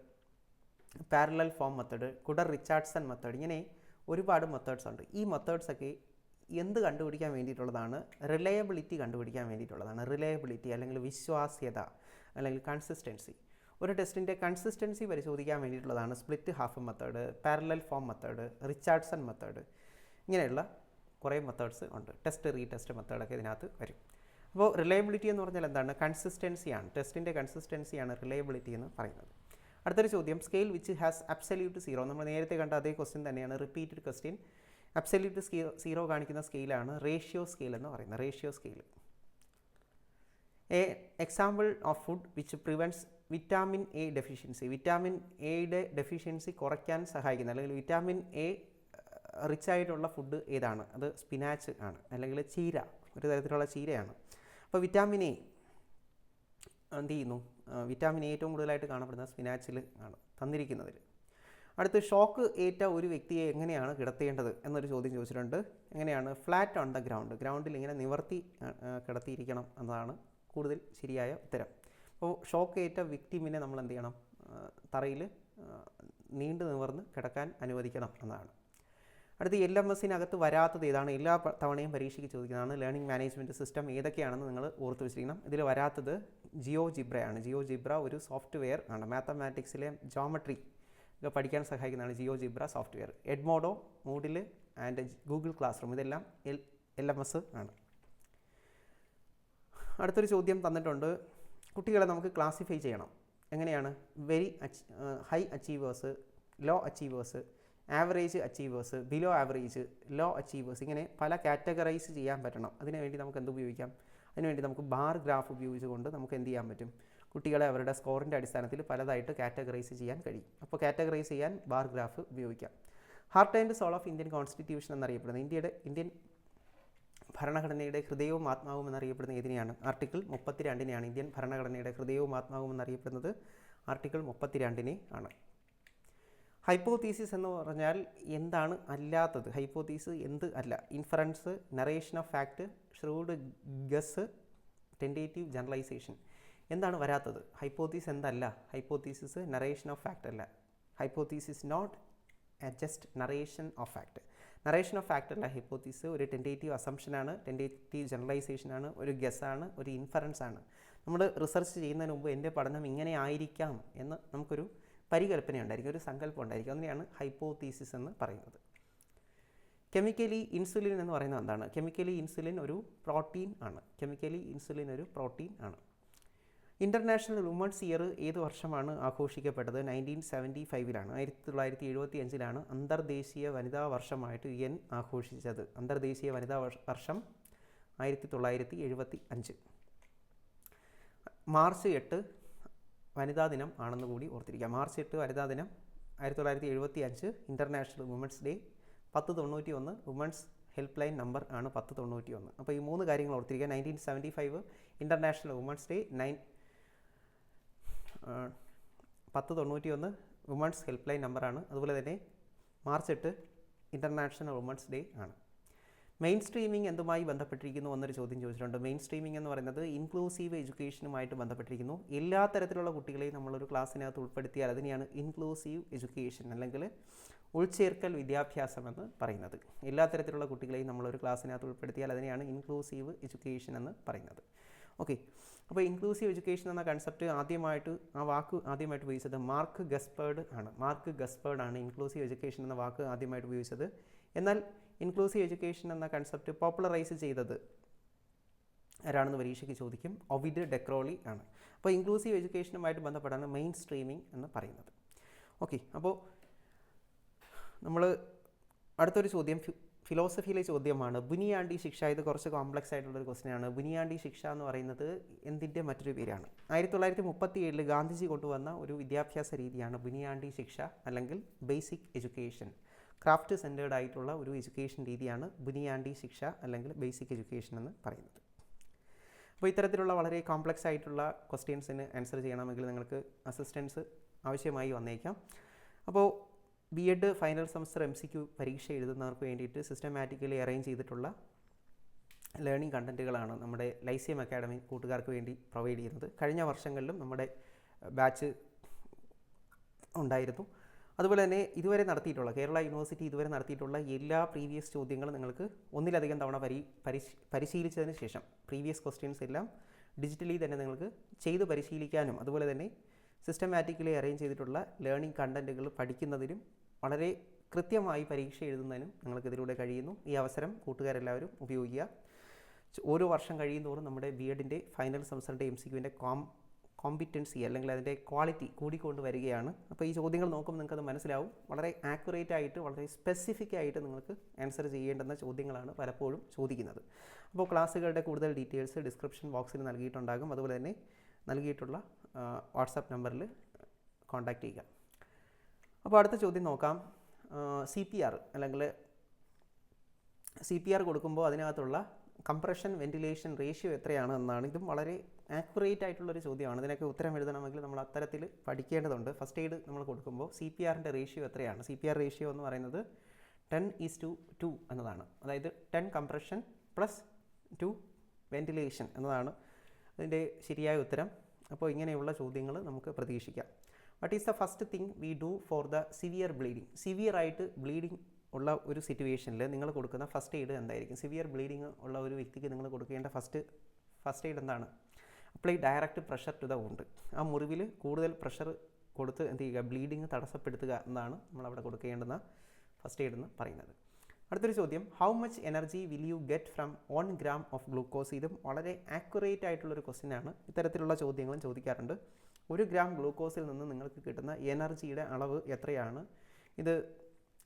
parallel form method Kuder Richardson method ഇങ്ങനെ ഒരുപാട് മെത്തേഡ്സ് ഉണ്ട്. ഈ മെത്തേഡ്സൊക്കെ എന്ത് കണ്ടുപിടിക്കാൻ വേണ്ടിയിട്ടുള്ളതാണ്? റിലയബിലിറ്റി കണ്ടുപിടിക്കാൻ വേണ്ടിയിട്ടുള്ളതാണ്. റിലയബിലിറ്റി അല്ലെങ്കിൽ വിശ്വാസ്യത അല്ലെങ്കിൽ കൺസിസ്റ്റൻസി ഒരു ടെസ്റ്റിന്റെ കൺസിസ്റ്റൻസി പരിശോധിക്കാൻ വേണ്ടിയിട്ടുള്ളതാണ് split half method parallel form method Richardson method ഇങ്ങനെയുള്ള കുറേ മെത്തേഡ്സ് ഉണ്ട്. ടെസ്റ്റ് റീടെസ്റ്റ് മെത്തേഡൊക്കെ ഇതിനകത്ത് വരും. അപ്പോൾ റിലയബിലിറ്റി എന്ന് പറഞ്ഞാൽ എന്താണ്? കൺസിസ്റ്റൻസിയാണ് ടെസ്റ്റിന്റെ കൺസിസ്റ്റൻസിയാണ് റിലയബിലിറ്റി എന്ന് പറയുന്നത്. അടുത്തൊരു ചോദ്യം. Scale which has absolute zero നമ്മൾ നേരത്തെ കണ്ട അതേ ക്വസ്റ്റ്യൻ തന്നെയാണ്. റിപ്പീറ്റഡ് ക്വസ്റ്റ്യൻ അബ്സല്യൂട്ട് സീറോ കാണിക്കുന്ന സ്കെയിലാണ് റേഷ്യോ സ്കെയിൽ എന്ന് പറയുന്നത്. Ratio scale a example of food which prevents vitamin A deficiency vitamin എയുടെ ഡെഫിഷ്യൻസി കുറയ്ക്കാൻ സഹായിക്കുന്ന അല്ലെങ്കിൽ വിറ്റാമിൻ എ റിച്ച് ആയിട്ടുള്ള ഫുഡ് ഏതാണ്? അത് സ്പിനാച്ച് ആണ് അല്ലെങ്കിൽ ചീര ഒരു തരത്തിലുള്ള ചീരയാണ്. അപ്പോൾ വിറ്റാമിൻ എ എന്ത് ചെയ്യുന്നു? വിറ്റാമിൻ എ ഏറ്റവും കൂടുതലായിട്ട് കാണപ്പെടുന്ന സ്പിനാച്ചിൽ ആണ് തന്നിരിക്കുന്നതിൽ. അടുത്ത് ഷോക്ക് ഏറ്റ ഒരു വ്യക്തിയെ എങ്ങനെയാണ് കിടത്തേണ്ടത് എന്നൊരു ചോദ്യം ചോദിച്ചിട്ടുണ്ട്. എങ്ങനെയാണ് ഫ്ലാറ്റ് ഓൺ ദ ഗ്രൗണ്ട് ഗ്രൗണ്ടിൽ ഇങ്ങനെ നിവർത്തി കിടത്തിയിരിക്കണം എന്നതാണ് കൂടുതൽ ശരിയായ ഉത്തരം. അപ്പോൾ ഷോക്ക് ഏറ്റ വിക്ടിമിനെ നമ്മൾ എന്ത് ചെയ്യണം? തറയിൽ നീണ്ടു നിവർന്ന് കിടക്കാൻ അനുവദിക്കണം എന്നതാണ്. അടുത്ത് എൽ എം എസിനകത്ത് വരാത്തത് ഏതാണ്? എല്ലാ തവണയും പരീക്ഷയ്ക്ക് ചോദിക്കുന്നതാണ്. ലേണിംഗ് മാനേജ്മെന്റ് സിസ്റ്റം ഏതൊക്കെയാണെന്ന് നിങ്ങൾ ഓർത്ത് വെച്ചിരിക്കണം. ഇതിൽ വരാത്തത് ജിയോ ജിബ്രയാണ് ജിയോ ജിബ്ര ഒരു സോഫ്റ്റ്വെയർ ആണ്. മാത്തമാറ്റിക്സിലെ ജോമട്രി ഒക്കെ പഠിക്കാൻ സഹായിക്കുന്നതാണ് GeoGebra software Edmodo Moodle and Google Classroom ഇതെല്ലാം എൽ എൽ എം എസ് ആണ്. അടുത്തൊരു ചോദ്യം തന്നിട്ടുണ്ട്. കുട്ടികളെ നമുക്ക് ക്ലാസിഫൈ ചെയ്യണം. എങ്ങനെയാണ്? Very high achievers low achievers average achievers below average low achievers ഇങ്ങനെ പല കാറ്റഗറൈസ് ചെയ്യാൻ പറ്റണം. അതിനുവേണ്ടി നമുക്ക് എന്ത് ഉപയോഗിക്കാം? അതിനുവേണ്ടി നമുക്ക് ബാർ ഗ്രാഫ് ഉപയോഗിച്ചുകൊണ്ട് നമുക്ക് എന്ത് ചെയ്യാൻ പറ്റും? കുട്ടികളെ അവരുടെ സ്കോറിന്റെ അടിസ്ഥാനത്തിൽ പലതായിട്ട് കാറ്റഗറൈസ് ചെയ്യാൻ കഴിയും. അപ്പോൾ കാറ്റഗറൈസ് ചെയ്യാൻ ബാർ ഗ്രാഫ് ഉപയോഗിക്കാം. Heart and soul of Indian constitution എന്നറിയപ്പെടുന്നത് ഇന്ത്യയുടെ ഇന്ത്യൻ ഭരണഘടനയുടെ ഹൃദയവും ആത്മാവും എന്നറിയപ്പെടുന്ന ഏതിനെയാണ്? ആർട്ടിക്കിൾ മുപ്പത്തിരണ്ടിനെയാണ്. ഇന്ത്യൻ ഭരണഘടനയുടെ ഹൃദയവും ആത്മാവും എന്നറിയപ്പെടുന്നത് ആർട്ടിക്കിൾ മുപ്പത്തിരണ്ടിനെ ആണ്. ഹൈപ്പോതീസിസ് എന്ന് പറഞ്ഞാൽ എന്താണ് അല്ലാത്തത്? ഹൈപ്പോതീസ് എന്ത് അല്ല? Inference narration of fact shrewd guess tentative generalisation. എന്താണ് വരാത്തത്? ഹൈപ്പോതീസ് എന്തല്ല? ഹൈപ്പോതീസിസ് നറേഷൻ ഓഫ് ഫാക്റ്റ് അല്ല. Hypothesis not just narration of fact narration of fact അല്ല. ഹൈപ്പോത്തീസ് ഒരു ടെന്റേറ്റീവ് അസംഷനാണ് ടെന്റേറ്റീവ് ജനറലൈസേഷൻ ആണ് ഒരു ഗസ്സാണ് ഒരു ഇൻഫറൻസ് ആണ്. നമ്മൾ റിസർച്ച് ചെയ്യുന്നതിന് മുമ്പ് എന്റെ പഠനം ഇങ്ങനെ ആയിരിക്കാം എന്ന് നമുക്കൊരു പരികല്പന ഉണ്ടായിരിക്കും ഒരു സങ്കല്പം ഉണ്ടായിരിക്കും. അങ്ങനെയാണ് ഹൈപ്പോത്തീസിസ് എന്ന് പറയുന്നത്. കെമിക്കലി ഇൻസുലിൻ എന്ന് പറയുന്നത് എന്താണ്? കെമിക്കലി ഇൻസുലിൻ ഒരു പ്രോട്ടീൻ ആണ്. കെമിക്കലി ഇൻസുലിൻ ഒരു പ്രോട്ടീൻ ആണ്. ഇന്റർനാഷണൽ വുമൺസ് ഇയർ ഏത് വർഷമാണ് ആഘോഷിക്കപ്പെട്ടത്? നയന്റീൻ സെവന്റി ഫൈവിലാണ് ആയിരത്തി തൊള്ളായിരത്തി എഴുപത്തി അഞ്ചിലാണ് അന്തർദേശീയ വനിതാ വർഷമായിട്ട് യു എൻ ആഘോഷിച്ചത്. അന്തർദേശീയ വനിതാ വർഷം ആയിരത്തി തൊള്ളായിരത്തി എഴുപത്തി അഞ്ച് മാർച്ച് എട്ട് വനിതാ ദിനം ആണെന്ന് കൂടി ഓർത്തിരിക്കുക മാർച്ച് എട്ട് വനിതാ ദിനം ആയിരത്തി തൊള്ളായിരത്തി എഴുപത്തി അഞ്ച് ഇന്റർനാഷണൽ വുമൻസ് ഡേ പത്ത് തൊണ്ണൂറ്റി ഒന്ന് വുമൻസ് ഹെൽപ്പ് ലൈൻ നമ്പർ ആണ് പത്ത് തൊണ്ണൂറ്റി ഒന്ന് അപ്പോൾ ഈ മൂന്ന് കാര്യങ്ങൾ ഓർത്തിരിക്കുക nineteen seventy five international women's day nine പത്ത് തൊണ്ണൂറ്റി ഒന്ന് വുമൻസ് ഹെൽപ്പ് ലൈൻ നമ്പറാണ് അതുപോലെ തന്നെ മാർച്ച് എട്ട് ഇന്റർനാഷണൽ വുമൻസ് ഡേ ആണ്. മെയിൻ സ്ട്രീമിംഗ് എന്തുമായി ബന്ധപ്പെട്ടിരിക്കുന്നു എന്നൊരു ചോദ്യം ചോദിച്ചിട്ടുണ്ട്. മെയിൻ സ്ട്രീമിംഗ് എന്ന് പറയുന്നത് ഇൻക്ലൂസീവ് എഡ്യൂക്കേഷനുമായിട്ട് ബന്ധപ്പെട്ടിരിക്കുന്നു. എല്ലാ തരത്തിലുള്ള കുട്ടികളെയും നമ്മളൊരു ക്ലാസ്സിനകത്ത് ഉൾപ്പെടുത്തിയാൽ അതിനെയാണ് ഇൻക്ലൂസീവ് എഡ്യൂക്കേഷൻ അല്ലെങ്കിൽ ഉൾച്ചേർക്കൽ വിദ്യാഭ്യാസം എന്ന് പറയുന്നത്. എല്ലാ തരത്തിലുള്ള കുട്ടികളെയും നമ്മളൊരു ക്ലാസ്സിനകത്ത് ഉൾപ്പെടുത്തിയാൽ അതിനെയാണ് ഇൻക്ലൂസീവ് എഡ്യൂക്കേഷൻ എന്ന് പറയുന്നത്. ഓക്കെ അപ്പോൾ ഇൻക്ലൂസീവ് എഡ്യൂക്കേഷൻ എന്ന കൺസെപ്റ്റ് ആദ്യമായിട്ട് ആ വാക്ക് ആദ്യമായിട്ട് ഉപയോഗിച്ചത് മാർക്ക് ഗസ്പേർഡ് ആണ്. മാർക്ക് ഗസ്പേർഡ് ആണ് ഇൻക്ലൂസീവ് എഡ്യൂക്കേഷൻ എന്ന വാക്ക് ആദ്യമായിട്ട് ഉപയോഗിച്ചത്. എന്നാൽ ഇൻക്ലൂസീവ് എഡ്യൂക്കേഷൻ എന്ന കൺസെപ്റ്റ് പോപ്പുലറൈസ് ചെയ്തത്. ആരാണെന്ന് പരീക്ഷയ്ക്ക് ചോദിക്കും. ഒവിഡ് ഡെക്രോളി ആണ്. അപ്പോൾ ഇൻക്ലൂസീവ് എഡ്യൂക്കേഷനുമായിട്ട് ബന്ധപ്പെട്ടാണ് മെയിൻ സ്ട്രീമിംഗ് എന്ന് പറയുന്നത്. ഓക്കെ അപ്പോൾ നമ്മൾ അടുത്തൊരു ചോദ്യം. ഫിലോസഫിയിലെ ചോദ്യമാണ്. ബുനിയാണ്ടി ശിക്ഷ ഇത് കുറച്ച് കോംപ്ലക്സ് ആയിട്ടുള്ളൊരു ക്വസ്റ്റ്യൻ ആണ്. ബുനിയാണ്ടി ശിക്ഷ എന്ന് പറയുന്നത് എന്തിന്റെ മറ്റൊരു പേരാണ്? ആയിരത്തി തൊള്ളായിരത്തി മുപ്പത്തി ഏഴിൽ ഗാന്ധിജി കൊണ്ടുവന്ന ഒരു വിദ്യാഭ്യാസ രീതിയാണ് ബുനിയാണ്ടി ശിക്ഷ അല്ലെങ്കിൽ ബേസിക് എഡ്യൂക്കേഷൻ ക്രാഫ്റ്റ് സെന്റേർഡ് ആയിട്ടുള്ള ഒരു എഡ്യൂക്കേഷൻ രീതിയാണ് ബുനിയാണ്ടി ശിക്ഷ അല്ലെങ്കിൽ ബേസിക് എഡ്യൂക്കേഷൻ എന്ന് പറയുന്നത്. അപ്പോൾ ഇത്തരത്തിലുള്ള വളരെ കോംപ്ലക്സ് ആയിട്ടുള്ള ക്വസ്റ്റ്യൻസിന് ആൻസർ ചെയ്യണമെങ്കിൽ നിങ്ങൾക്ക് അസിസ്റ്റൻസ് ആവശ്യമായി വന്നേക്കാം. അപ്പോൾ B Ed final semester M C Q പരീക്ഷ എഴുതുന്നവർക്ക് വേണ്ടിയിട്ട് സിസ്റ്റമാറ്റിക്കലി അറേഞ്ച് ചെയ്തിട്ടുള്ള ലേണിംഗ് കണ്ടന്റുകളാണ് നമ്മുടെ ലൈസിയം അക്കാഡമി കൂട്ടുകാർക്ക് വേണ്ടി പ്രൊവൈഡ് ചെയ്യുന്നത്. കഴിഞ്ഞ വർഷങ്ങളിലും നമ്മുടെ ബാച്ച് ഉണ്ടായിരുന്നു. അതുപോലെ തന്നെ ഇതുവരെ നടത്തിയിട്ടുള്ള കേരള യൂണിവേഴ്സിറ്റി ഇതുവരെ നടത്തിയിട്ടുള്ള എല്ലാ പ്രീവിയസ് ചോദ്യങ്ങളും നിങ്ങൾക്ക് ഒന്നിലധികം തവണ പരി പരിശ് പരിശീലിച്ചതിന് ശേഷം പ്രീവിയസ് ക്വസ്റ്റ്യൻസ് എല്ലാം ഡിജിറ്റലി തന്നെ നിങ്ങൾക്ക് ചെയ്ത് പരിശീലിക്കാനും അതുപോലെ തന്നെ സിസ്റ്റമാറ്റിക്കലി അറേഞ്ച് ചെയ്തിട്ടുള്ള ലേണിംഗ് കണ്ടന്റുകൾ പഠിക്കുന്നതിനും വളരെ കൃത്യമായി പരീക്ഷ എഴുതുന്നതിനും നിങ്ങൾക്കിതിലൂടെ കഴിയുന്നു. ഈ അവസരം കൂട്ടുകാരെല്ലാവരും ഉപയോഗിക്കുക. ഓരോ വർഷം കഴിയുന്നതോറും നമ്മുടെ ബി എഡിന്റെ ഫൈനൽ സെമസ്റ്ററിന്റെ എം സി ക്യുവിന്റെ കോം കോമ്പിറ്റൻസി അല്ലെങ്കിൽ അതിന്റെ ക്വാളിറ്റി കൂടിക്കൊണ്ട് വരികയാണ് അപ്പോൾ ഈ ചോദ്യങ്ങൾ നോക്കുമ്പോൾ നിങ്ങൾക്കത് മനസ്സിലാവും. വളരെ ആക്യുറേറ്റ് ആയിട്ട് വളരെ സ്പെസിഫിക് ആയിട്ട് നിങ്ങൾക്ക് ആൻസർ ചെയ്യേണ്ടുന്ന ചോദ്യങ്ങളാണ് പലപ്പോഴും ചോദിക്കുന്നത്. അപ്പോൾ ക്ലാസ്സുകളുടെ കൂടുതൽ ഡീറ്റെയിൽസ് ഡിസ്ക്രിപ്ഷൻ ബോക്സിൽ നൽകിയിട്ടുണ്ടാകും. അതുപോലെ തന്നെ നൽകിയിട്ടുള്ള വാട്സാപ്പ് നമ്പറിൽ കോൺടാക്റ്റ് ചെയ്യുക. അപ്പോൾ അടുത്ത ചോദ്യം നോക്കാം. സി പി ആർ അല്ലെങ്കിൽ സി പി ആർ കൊടുക്കുമ്പോൾ അതിനകത്തുള്ള കംപ്രഷൻ വെന്റിലേഷൻ റേഷ്യോ എത്രയാണ് എന്നാണ്. ഇതും വളരെ ആക്യുറേറ്റ് ആയിട്ടുള്ളൊരു ചോദ്യമാണ്. ഇതിനൊക്കെ ഉത്തരം എഴുതണമെങ്കിൽ നമ്മൾ അത്തരത്തിൽ പഠിക്കേണ്ടതുണ്ട്. ഫസ്റ്റ് എയ്ഡ് നമ്മൾ കൊടുക്കുമ്പോൾ സി പി ആറിന്റെ റേഷ്യോ എത്രയാണ്? സി പി ആർ റേഷ്യോ എന്ന് പറയുന്നത് ടെൻ ഈസ് ടു ടു എന്നതാണ്. അതായത് ten compression plus two ventilation എന്നതാണ് അതിന്റെ ശരിയായ ഉത്തരം. അപ്പോൾ ഇങ്ങനെയുള്ള ചോദ്യങ്ങൾ നമുക്ക് പ്രതീക്ഷിക്കാം. What is the first thing we do for the severe bleeding severe ആയിട്ട് ബ്ലീഡിങ് ഉള്ള ഒരു സിറ്റുവേഷനിൽ നിങ്ങൾ കൊടുക്കുന്ന ഫസ്റ്റ് എയ്ഡ് എന്തായിരിക്കും? സിവിയർ ബ്ലീഡിങ് ഉള്ള ഒരു വ്യക്തിക്ക് നിങ്ങൾ കൊടുക്കേണ്ട ഫസ്റ്റ് ഫസ്റ്റ് എയ്ഡ് എന്താണ്? Apply direct pressure to the wound. ആ മുറിവിൽ കൂടുതൽ പ്രഷർ കൊടുത്ത് എന്ത് ചെയ്യുക ബ്ലീഡിങ് തടസ്സപ്പെടുത്തുക എന്നാണ് നമ്മളവിടെ കൊടുക്കേണ്ടുന്ന ഫസ്റ്റ് എയ്ഡ് എന്ന് പറയുന്നത്. അടുത്തൊരു ചോദ്യം how much energy will you get from one gram of glucose ഇതും വളരെ ആക്യുറേറ്റ് ആയിട്ടുള്ളൊരു ക്വസ്റ്റ്യൻ ആണ്. ഇത്തരത്തിലുള്ള ചോദ്യങ്ങളും ചോദിക്കാറുണ്ട്. ഒരു ഗ്രാം ഗ്ലൂക്കോസിൽ നിന്ന് നിങ്ങൾക്ക് കിട്ടുന്ന എനർജിയുടെ അളവ് എത്രയാണ്? ഇത്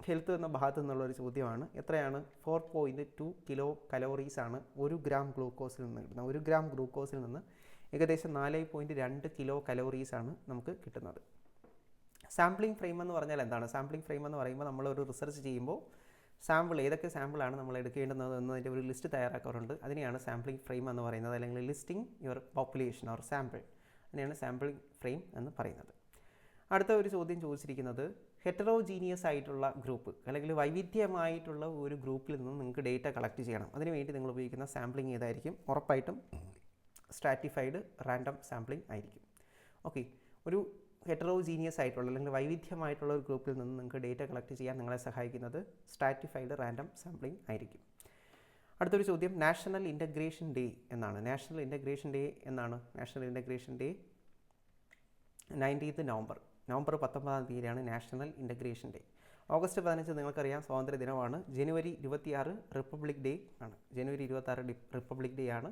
ഹെൽത്ത് എന്ന ഭാഗത്തു നിന്നുള്ളൊരു ചോദ്യമാണ്. എത്രയാണ്? Four point two kilo calories ആണ് ഒരു ഗ്രാം ഗ്ലൂക്കോസിൽ നിന്ന് കിട്ടുന്നത്. ഒരു ഗ്രാം ഗ്ലൂക്കോസിൽ നിന്ന് ഏകദേശം നാല് പോയിന്റ് രണ്ട് കിലോ കലോറീസ് ആണ് നമുക്ക് കിട്ടുന്നത്. സാമ്പിളിംഗ് ഫ്രെയിം എന്ന് പറഞ്ഞാൽ എന്താണ്? സാമ്പിളിംഗ് ഫ്രെയിം എന്ന് പറയുമ്പോൾ നമ്മളൊരു റിസർച്ച് ചെയ്യുമ്പോൾ സാമ്പിൾ ഏതൊക്കെ സാമ്പിളാണ് നമ്മൾ എടുക്കേണ്ടുന്നത് എന്നതിന്റെ ഒരു ലിസ്റ്റ് തയ്യാറാക്കാറുണ്ട്. അതിനെയാണ് സാമ്പിളിംഗ് ഫ്രെയിം എന്ന് പറയുന്നത് അല്ലെങ്കിൽ listing your population or sample അതിനെയാണ് സാമ്പിളിംഗ് ഫ്രെയിം എന്ന് പറയുന്നത്. അടുത്ത ഒരു ചോദ്യം ചോദിച്ചിരിക്കുന്നത് ഹെറ്ററോജീനിയസ് ആയിട്ടുള്ള ഗ്രൂപ്പ് അല്ലെങ്കിൽ വൈവിധ്യമായിട്ടുള്ള ഒരു ഗ്രൂപ്പിൽ നിന്ന് നിങ്ങൾക്ക് ഡേറ്റ കളക്ട് ചെയ്യണം. അതിനുവേണ്ടി നിങ്ങൾ ഉപയോഗിക്കുന്ന സാമ്പിളിംഗ് ഏതായിരിക്കും? ഉറപ്പായിട്ടും സ്ട്രാറ്റിഫൈഡ് റാൻഡം സാമ്പിളിംഗ് ആയിരിക്കും. ഓക്കെ ഒരു ഹെറ്ററോജീനിയസ് ആയിട്ടുള്ള അല്ലെങ്കിൽ വൈവിധ്യമായിട്ടുള്ള ഒരു ഗ്രൂപ്പിൽ നിന്ന് നിങ്ങൾക്ക് ഡേറ്റ കളക്ട് ചെയ്യാൻ നിങ്ങളെ സഹായിക്കുന്നത് സ്ട്രാറ്റിഫൈഡ് റാൻഡം സാമ്പിളിംഗ് ആയിരിക്കും. അടുത്തൊരു ചോദ്യം നാഷണൽ ഇന്റഗ്രേഷൻ ഡേ എന്നാണ്. നാഷണൽ ഇന്റഗ്രേഷൻ ഡേ എന്നാണ്. National integration day nineteenth November November പത്തൊമ്പതാം തീയതിയാണ് നാഷണൽ ഇന്റഗ്രേഷൻ ഡേ ഓഗസ്റ്റ് പതിനഞ്ച് നിങ്ങൾക്കറിയാം സ്വാതന്ത്ര്യ ദിനമാണ് ജനുവരി ഇരുപത്തിയാറ് റിപ്പബ്ലിക് ഡേ ആണ്. ജനുവരി ഇരുപത്താറ് റിപ്പബ്ലിക് ഡേ ആണ്.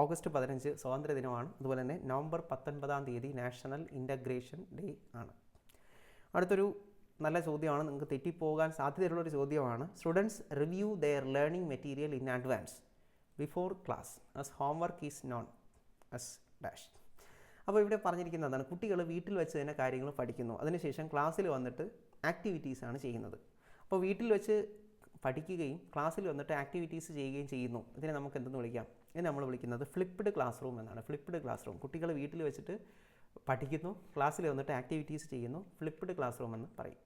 ഓഗസ്റ്റ് പതിനഞ്ച് സ്വാതന്ത്ര്യ ദിനമാണ് അതുപോലെ തന്നെ നവംബർ പത്തൊൻപതാം തീയതി നാഷണൽ ഇന്റഗ്രേഷൻ ഡേ ആണ്. അടുത്തൊരു നല്ല ചോദ്യമാണ്. നിങ്ങൾക്ക് തെറ്റിപ്പോകാൻ സാധ്യതയുള്ളൊരു ചോദ്യമാണ്. Students review their learning material in advance before class as homework is known as dash അപ്പോൾ ഇവിടെ പറഞ്ഞിരിക്കുന്നതാണ് കുട്ടികൾ വീട്ടിൽ വെച്ച് തന്നെ കാര്യങ്ങൾ പഠിക്കുന്നു. അതിനുശേഷം ക്ലാസ്സിൽ വന്നിട്ട് ആക്ടിവിറ്റീസാണ് ചെയ്യുന്നത്. അപ്പോൾ വീട്ടിൽ വെച്ച് പഠിക്കുകയും ക്ലാസ്സിൽ വന്നിട്ട് ആക്ടിവിറ്റീസ് ചെയ്യുകയും ചെയ്യുന്നു. ഇതിനെ നമുക്ക് എന്തെന്ന് വിളിക്കാം? ഇതിനെ നമ്മൾ വിളിക്കുന്നത് ഫ്ലിപ്പ്ഡ് ക്ലാസ് റൂം എന്നാണ്. ഫ്ലിപ്പ്ഡ് ക്ലാസ് റൂം കുട്ടികൾ വീട്ടിൽ വെച്ചിട്ട് പഠിക്കുന്നു. ക്ലാസ്സിൽ വന്നിട്ട് ആക്ടിവിറ്റീസ് ചെയ്യുന്നു. ഫ്ലിപ്പ്ഡ് ക്ലാസ് റൂം എന്ന് പറയും.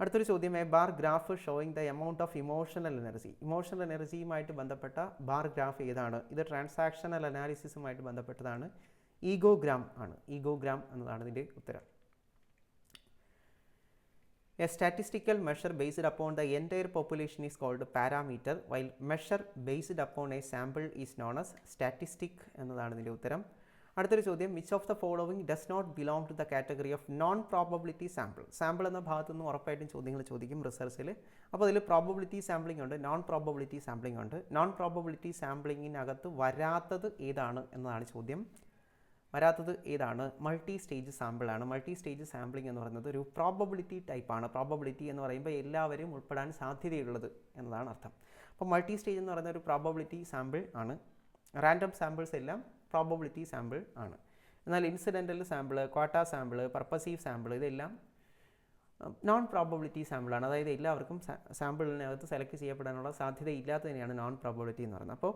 അടുത്തൊരു ചോദ്യം a bar graph showing the amount of emotional energy emotional എനർജിയുമായിട്ട് ബന്ധപ്പെട്ട ബാർ ഗ്രാഫ് ഏതാണ്? ഇത് ട്രാൻസാക്ഷണൽ അനാലിസിസുമായിട്ട് ബന്ധപ്പെട്ടതാണ്. ഈഗോഗ്രാം ആണ്. ഈഗോഗ്രാം എന്നതാണ് ഇതിന്റെ ഉത്തരം. A statistical measure based upon the entire population is called parameter, while measure based upon a sample is known as statistic എന്നതാണ് ഇതിന്റെ ഉത്തരം. അടുത്തൊരു ചോദ്യം which of the following does not belong to the category of non probability sample sample എന്ന ഭാഗത്തു നിന്ന് ഉറപ്പായിട്ടും ചോദ്യങ്ങൾ ചോദിക്കും റിസർച്ചിൽ അപ്പോൾ അതിൽ പ്രോബബിലിറ്റി സാമ്പിളിംഗ് ഉണ്ട് നോൺ പ്രോബബിലിറ്റി സാമ്പിളിംഗ് ഉണ്ട്. നോൺ പ്രോബബിലിറ്റി സാമ്പിളിങ്ങിനകത്ത് വരാത്തത് ഏതാണ് എന്നതാണ് ചോദ്യം. വരാത്തത് ഏതാണ്? മൾട്ടി സ്റ്റേജ് സാമ്പിളാണ് മൾട്ടി സ്റ്റേജ് സാമ്പിളിംഗ് എന്ന് പറയുന്നത് ഒരു പ്രോബബിലിറ്റി ടൈപ്പാണ് പ്രോബബിലിറ്റി എന്ന് പറയുമ്പോൾ എല്ലാവരും ഉൾപ്പെടാൻ സാധ്യതയുള്ളത് എന്നതാണ് അർത്ഥം. അപ്പോൾ മൾട്ടി സ്റ്റേജ് എന്ന് പറയുന്ന ഒരു പ്രോബബിലിറ്റി സാമ്പിൾ ആണ്. റാൻഡം സാമ്പിൾസ് എല്ലാം പ്രോബബിലിറ്റി സാമ്പിൾ ആണ്. എന്നാൽ incidental sample quota sample purposive sample ഇതെല്ലാം നോൺ പ്രോബബിലിറ്റി സാമ്പിളാണ് അതായത് എല്ലാവർക്കും സാമ്പിളിനകത്ത് സെലക്ട് ചെയ്യപ്പെടാനുള്ള സാധ്യത ഇല്ലാത്തതിനെയാണ് നോൺ പ്രോബബിലിറ്റി എന്ന് പറയുന്നത്. അപ്പോൾ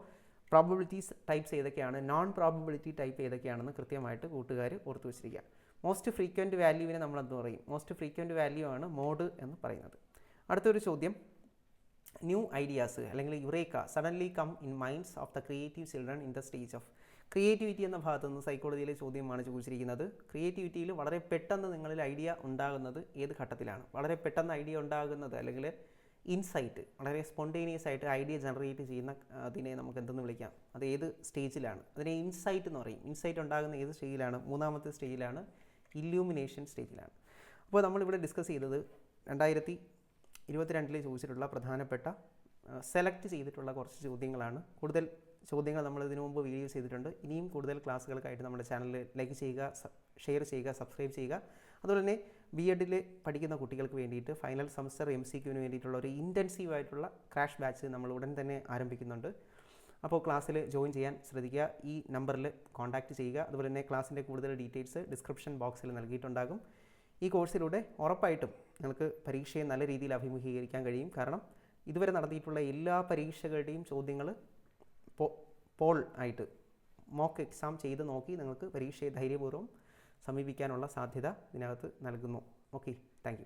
പ്രോബബിലിറ്റീസ് ടൈപ്സ് ഏതൊക്കെയാണ് നോൺ പ്രോബബിലിറ്റി ടൈപ്പ് ഏതൊക്കെയാണെന്ന് കൃത്യമായിട്ട് കൂട്ടുകാർ ഓർത്തു വെച്ചിരിക്കുക. മോസ്റ്റ് ഫ്രീക്വന്റ് വാല്യൂവിനെ നമ്മൾ എന്ത് പറയും? മോസ്റ്റ് ഫ്രീക്വന്റ് വാല്യൂ ആണ് മോഡ് എന്ന് പറയുന്നത്. അടുത്തൊരു ചോദ്യം. ന്യൂ ഐഡിയാസ് അല്ലെങ്കിൽ eureka suddenly come in minds of the creative children in the stage of creativity എന്ന ഭാഗത്ത് നിന്ന് സൈക്കോളജിയിലെ ചോദ്യമാണ് ചോദിച്ചിരിക്കുന്നത്. ക്രിയേറ്റിവിറ്റിയിൽ വളരെ പെട്ടെന്ന് നിങ്ങളിൽ ഐഡിയ ഉണ്ടാകുന്നത് ഏത് ഘട്ടത്തിലാണ്? വളരെ പെട്ടെന്ന് ഐഡിയ ഉണ്ടാകുന്നത് അല്ലെങ്കിൽ ഇൻസൈറ്റ് വളരെ സ്പോണ്ടേനിയസ് ആയിട്ട് ഐഡിയ ജനറേറ്റ് ചെയ്യുന്ന അതിനെ നമുക്ക് എന്തെന്ന് വിളിക്കാം? അത് ഏത് സ്റ്റേജിലാണ്? അതിനെ ഇൻസൈറ്റ് എന്ന് പറയും. ഇൻസൈറ്റ് ഉണ്ടാകുന്ന ഏത് സ്റ്റേജിലാണ്? മൂന്നാമത്തെ സ്റ്റേജിലാണ്. ഇല്യൂമിനേഷൻ സ്റ്റേജിലാണ്. അപ്പോൾ നമ്മളിവിടെ ഡിസ്കസ് ചെയ്തത് രണ്ടായിരത്തി ഇരുപത്തിരണ്ടിൽ ചോദിച്ചിട്ടുള്ള പ്രധാനപ്പെട്ട സെലക്ട് ചെയ്തിട്ടുള്ള കുറച്ച് ചോദ്യങ്ങളാണ്. കൂടുതൽ ചോദ്യങ്ങൾ നമ്മൾ ഇതിനു മുമ്പ് വീഡിയോ ചെയ്തിട്ടുണ്ട്. ഇനിയും കൂടുതൽ ക്ലാസ്സുകൾക്കായിട്ട് നമ്മുടെ ചാനൽ ലൈക്ക് ചെയ്യുക ഷെയർ ചെയ്യുക സബ്സ്ക്രൈബ് ചെയ്യുക. അതുപോലെ തന്നെ ബി എഡിൽ പഠിക്കുന്ന കുട്ടികൾക്ക് വേണ്ടിയിട്ട് ഫൈനൽ സെമസ്റ്റർ എം സി ക്യൂവിന് വേണ്ടിയിട്ടുള്ള ഒരു ഇന്റൻസീവ് ആയിട്ടുള്ള ക്രാഷ് ബാച്ച് നമ്മൾ ഉടൻ തന്നെ ആരംഭിക്കുന്നുണ്ട്. അപ്പോൾ ക്ലാസ്സിൽ ജോയിൻ ചെയ്യാൻ ശ്രദ്ധിക്കുക. ഈ നമ്പറിൽ കോൺടാക്റ്റ് ചെയ്യുക. അതുപോലെ തന്നെ ക്ലാസ്സിന്റെ കൂടുതൽ ഡീറ്റെയിൽസ് ഡിസ്ക്രിപ്ഷൻ ബോക്സിൽ നൽകിയിട്ടുണ്ടാകും. ഈ കോഴ്സിലൂടെ ഉറപ്പായിട്ടും നിങ്ങൾക്ക് പരീക്ഷയെ നല്ല രീതിയിൽ അഭിമുഖീകരിക്കാൻ കഴിയും. കാരണം ഇതുവരെ നടത്തിയിട്ടുള്ള എല്ലാ പരീക്ഷകളുടെയും ചോദ്യങ്ങൾ പോൾ ആയിട്ട് മോക്ക് എക്സാം ചെയ്ത് നോക്കി നിങ്ങൾക്ക് പരീക്ഷയെ ധൈര്യപൂർവം സമീപിക്കാനുള്ള സാധ്യത ഇതിനകത്ത് നൽകുന്നു. Okay thank